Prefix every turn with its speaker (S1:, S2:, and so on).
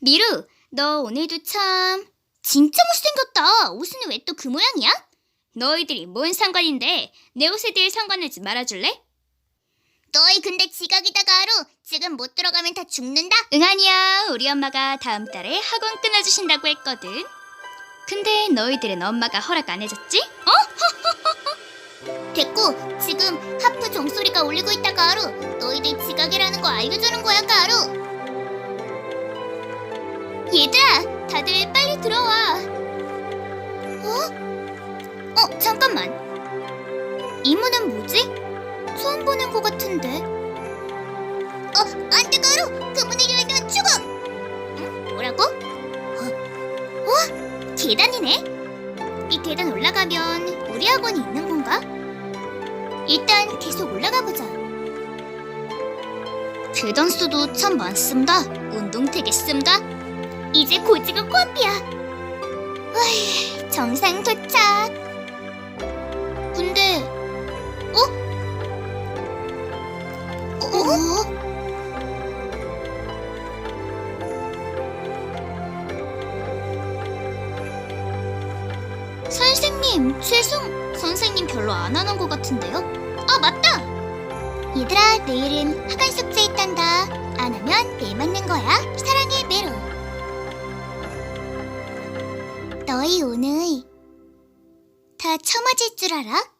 S1: 미루, 너 오늘도 참 진짜 못생겼다. 옷은 왜 또 그 모양이야? 너희들이 뭔 상관인데 내 옷에 대해 상관하지 말아줄래?
S2: 너희 근데 지각이다 가루 지금 못 들어가면 다 죽는다
S1: 응 아니야. 우리 엄마가 다음 달에 학원 끊어주신다고 했거든. 근데 너희들은 엄마가 허락 안 해줬지? 어?
S2: 됐고 지금 하프 종소리가 울리고 있다 가루 너희들 지각이라는 거 알려주는 거야 가루
S1: 어?
S2: 어 잠깐만 이 문은 뭐지? 처음 보는 것 같은데 어 안돼 가루 그 문을 열면 죽어 응? 뭐라고? 어? 와 계단이네 이 계단 올라가면 우리 학원이 있는 건가? 일단 계속 올라가 보자
S1: 계단 수도 참 많습니다. 운동 되겠습니다.
S2: 이제 고지가 코앞이야. 어이, 정상 도착. 어?
S1: 선생님, 죄송. 선생님 별로 안 하는 것 같은데요?
S2: 아, 맞다! 얘들아, 내일은 학원 숙제 있단다. 안 하면 내 맞는 거야. 사랑해, 메로. 너희 오늘 다 처맞을 줄 알아?